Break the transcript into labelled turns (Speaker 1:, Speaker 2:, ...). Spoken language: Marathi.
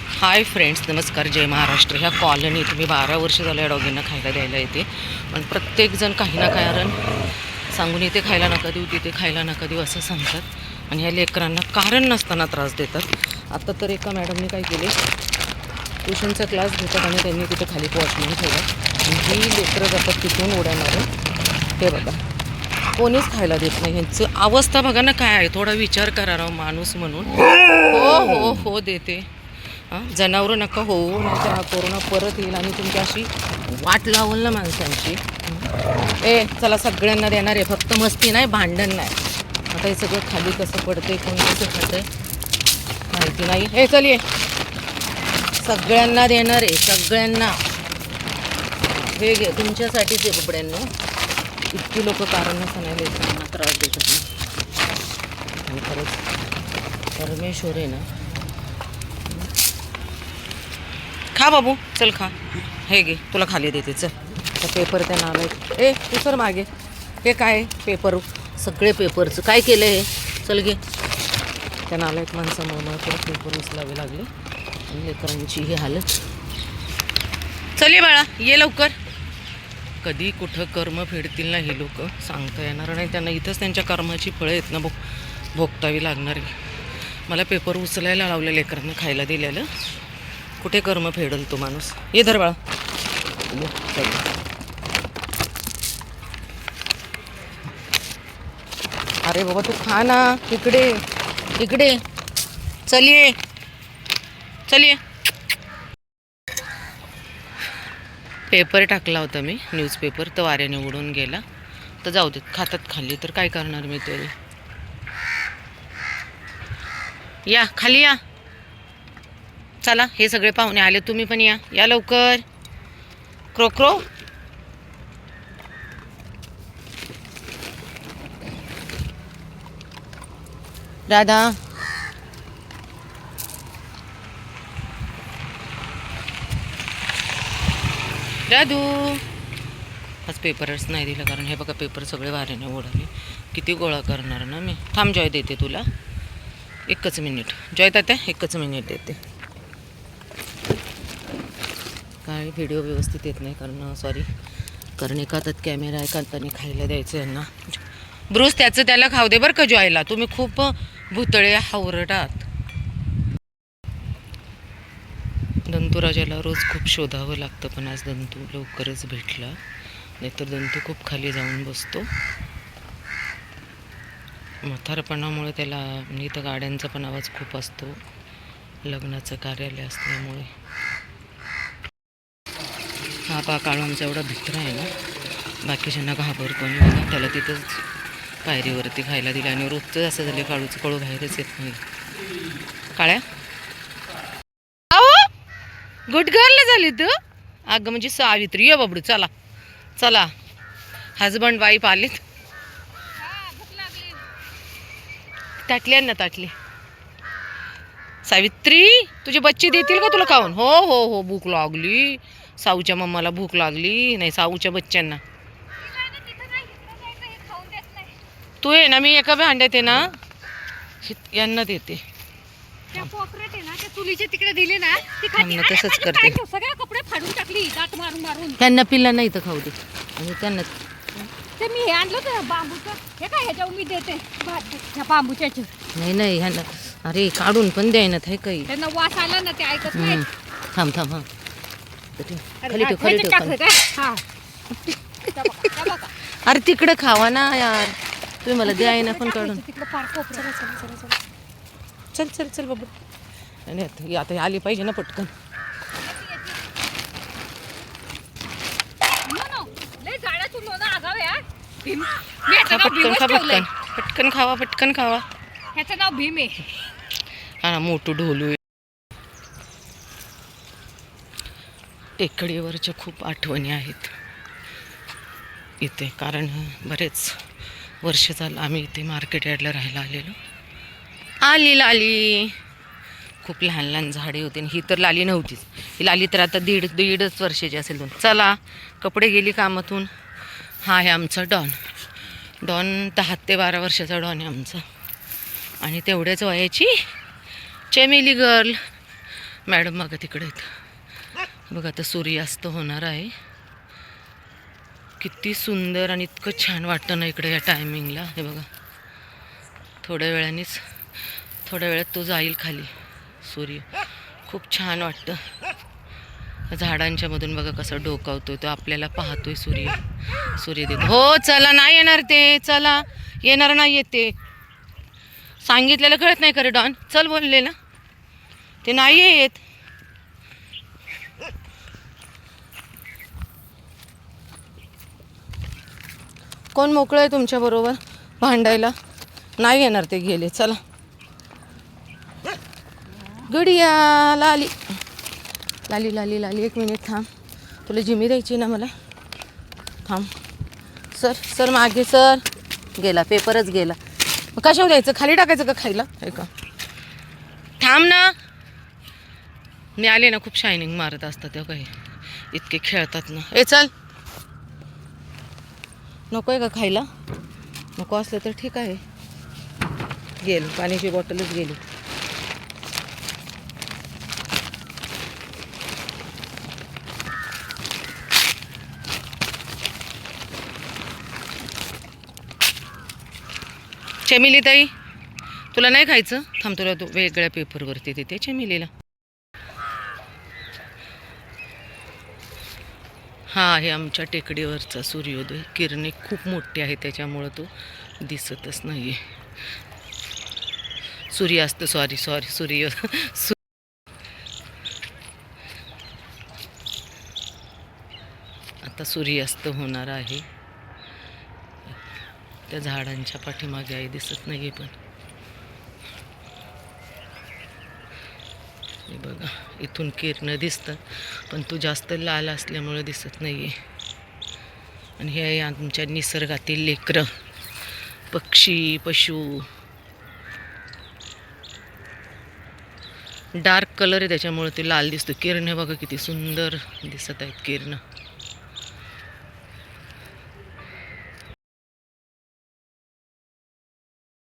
Speaker 1: हाय फ्रेंड्स नमस्कार जय महाराष्ट्र. ह्या कॉलनी मी बारा वर्ष झालं या डॉगींना खायला द्यायला येते. पण प्रत्येकजण काही ना कारण सांगून इथे खायला नका देऊ तिथे खायला नका देऊ असं सांगतात. आणि ह्या लेकरांना कारण नसताना त्रास देतात. आता तर एका मॅडमने काय केले? ट्युशनचा क्लास घेतात आणि त्यांनी तिथे खाली वॉचमॅन ठेवला. आणि ही लेकरं जातात तिथून उड्या मारून. हे बघा. कोणीच खायला देत नाही. ह्यांचं अवस्था बघा ना काय आहे. थोडा विचार करा राव माणूस म्हणून. हो हो हो देते. हां? जनावरं नका होऊ नाही तर हा कोरोना परत येईल आणि तुमची अशी वाट लावल ना माणसांची ए चला सगळ्यांना देणार आहे. फक्त मस्ती नाही भांडण नाही. आता हे सगळं खाली कसं पडतंय कोण कसं आहे माहिती नाही. हे चल ये. सगळ्यांना देणार आहे सगळ्यांना. हे घे तुमच्यासाठीच आहे कपड्यांना इतकी लोक कारण सांगायला येतात. त्रास देतात ना खरंच परमेश्वर आहे ना खा बाबू चल खा. हे घे तुला खाली देते चल. तर पेपर त्या नाव ए तू सर मागे. हे काय पेपर. सगळे पेपरचं काय केलं हे? चल घे. त्या नालायक माणसामुळे. मला परत पेपर उचलावे लागले. आणि लेकरांची ही हालत. चल ये बाळा ये लवकर. कधी कुठं कर्म फेडतील ना हे लोक. सांगता येणार नाही. त्यांना इथंच त्यांच्या कर्माची फळं आहेत ना भोग भोगतावी लागणारी मला पेपर उचलायला लावलं लेकरांना खायला दिलेलं. कुठे कर्म फेडल तो माणूस? ये धर बाळा अरे बाबा तू खा ना. इकडे. इकडे. चल ये. चल पेपर टाकला होता मी न्यूजपेपर. तर वाऱ्याने उडून गेला. तर जाऊ देत खातात खाली तर काय करणार मी तरी? या खाली या. चला हे सगळे पाहुणे आले तुम्ही पण या. या लवकर. क्रो क्रो. दादा दादू आज पेपरच नाही दिला कारण हे बघा पेपर सगळे वाऱ्याने ओढाले. किती गोळा करणार ना मी. थांब जॉय देते तुला. एकच मिनिट. जॉय तात्या एकच मिनिट देते. काय व्हिडिओ व्यवस्थित येत नाही कारण सॉरी कारण एका कॅमेरा कॅमेरा का त्यांनी खायला द्यायचं यांना ब्रुस त्याचं त्याला खाऊ दे बरं का जॉयला. तुम्ही खूप भुतळे हावरटात. दंतुराजाला रोज खूप शोधावं लागतं पण आज दंतू लवकरच भेटला. नाहीतर दंतू खूप खाली जाऊन बसतो. म्हातारपणामुळे त्याला म्हणजे तर गाड्यांचा पण आवाज खूप असतो. लग्नाचं कार्यालय असल्यामुळे. हा पा काळू एवढा भित्र आहे ना बाकीच्यांना घाबर आणि त्याला तिथंच पायरीवरती खायला दिलं आणि रोजचं असं झालं काळूचं कळू बाहेरच येत नाही. काळ्या? गुड गर्ल झाली तू? अगं म्हणजे सावित्री ये बाबडू चला. चला. हजबंड वाईफ आलेत. ताटली ना ताटली. सावित्री तुझे बच्चे देतील का तुला खाऊन? हो हो हो भूक लागली. साऊच्या मम्माला भूक लागली. नाही साऊच्या बच्च्यांना. तू आहे ना मी एका भांड्यात आहे ना. हि- यांना देते.
Speaker 2: त्या कोपऱ्यात आहे ना त्या चुलीचे तिकडे दिले ना ती
Speaker 1: थांब
Speaker 2: खाती.
Speaker 1: ना,
Speaker 2: अरे,
Speaker 1: तसंच
Speaker 2: माझे
Speaker 1: करते.
Speaker 2: सगळे कपडे फाडून टाकली दात मारून मारून.
Speaker 1: त्यांना पिल्ला नाही तर खाऊ दे. आणि त्यांना
Speaker 2: ते मी हे आणलं होतं बांबूचं. हे काय ह्याच्या मी देते भात ह्या बांबूच्या ह्याच्यात.
Speaker 1: नाही नाही ह्यांना अरे काढून पण द्यायना थाय काही.
Speaker 2: त्यांना वास आला ना ते ऐकत नाही.
Speaker 1: थांब थांब हा. खाली ठेव खाली ठेव खाली.
Speaker 2: हा.
Speaker 1: अरे तिकडे खावा ना यार. तुम्ही मला द्याय ना पण काढून.
Speaker 2: तिकडं पार कोपऱ्यात.
Speaker 1: चल चल चल बाबू. आता ही आता ही आली पाहिजे ना पटकन. खा पटकन खा पटकन. पटकन खावा पटकन खावा.
Speaker 2: ह्याचं नाव भीम आहे.
Speaker 1: हा मोठू ढोलू टेकडीवरच्या खूप आठवणी आहेत इथे. कारण बरेच वर्ष झालं आम्ही इथे मार्केट यार्डला राहायला आलेलो. आली लाली. खूप लहान लहान झाडे होती आणि ही तर लाली नव्हतीच. ही लाली तर आता दीड दीडच वर्षाची असेल दोन. चला कपडे गेली कामातून. हा आहे आमचा डॉन. डॉन दहा ते बारा वर्षाचा डॉन आहे आमचा. आणि तेवढ्याच वयाची चेमेली गर्ल. मॅडम बघा तिकडे आहेत. बघा आता सूर्यास्त होणार आहे. किती सुंदर आणि इतकं छान वाटतं ना इकडे या टायमिंगला हे बघा. थोड्या वेळानेच थोड्या वेळात तो जाईल खाली सूर्य. खूप छान वाटतं. झाडांच्या मधून बघा कसं डोकावतोय तो. आपल्याला पाहतोय सूर्य. सूर्य देतो हो चला नाही येणार ते. चला. येणार नाही येते सांगितलेलं कळत नाही खरे डॉन. चल बोलले ना ते नाही येत. कोण मोकळं आहे तुमच्याबरोबर भांडायला? नाही येणार ते गेले चला. गडिया लाली. लाली लाली लाली एक मिनिट थांब. तुला जिमी द्यायची ना मला? थांब. सर सर मागे सर. गेला पेपरच गेला. मग कशावर द्यायचं खाली टाकायचं का खायला? हे का? थांब ना. मी आले ना खूप शायनिंग मारत असतात तेव्हा काही इतके खेळतात ना. ए चल. नको आहे का खायला? नको असलं तर ठीक आहे. गेल पाण्याची बॉटलच गेली. चमेली ताई तुला नाही खायचं? थांब तुला वेगळ्या पेपरवरती देते चमेलीला. हा आहे आमच्या टेकडीवरचा सूर्योदय. किरणे खूप मोठी आहे त्याच्यामुळं तो दिसतच नाही आहे सूर्यास्त सॉरी सॉरी सूर्य सू आता सूर्यास्त होणार आहे. त्या झाडांच्या पाठीमागे आई दिसत नाही पण. हे बघा इथून किरणं दिसतं पण तो जास्त लाल असल्यामुळे दिसत नाही आहे आणि हे आहे आमच्या निसर्गातील लेकरं पक्षी पशु. डार्क कलर आहे त्याच्यामुळे ते लाल दिसतो किरण बघा किती सुंदर दिसत आहेत किरणं.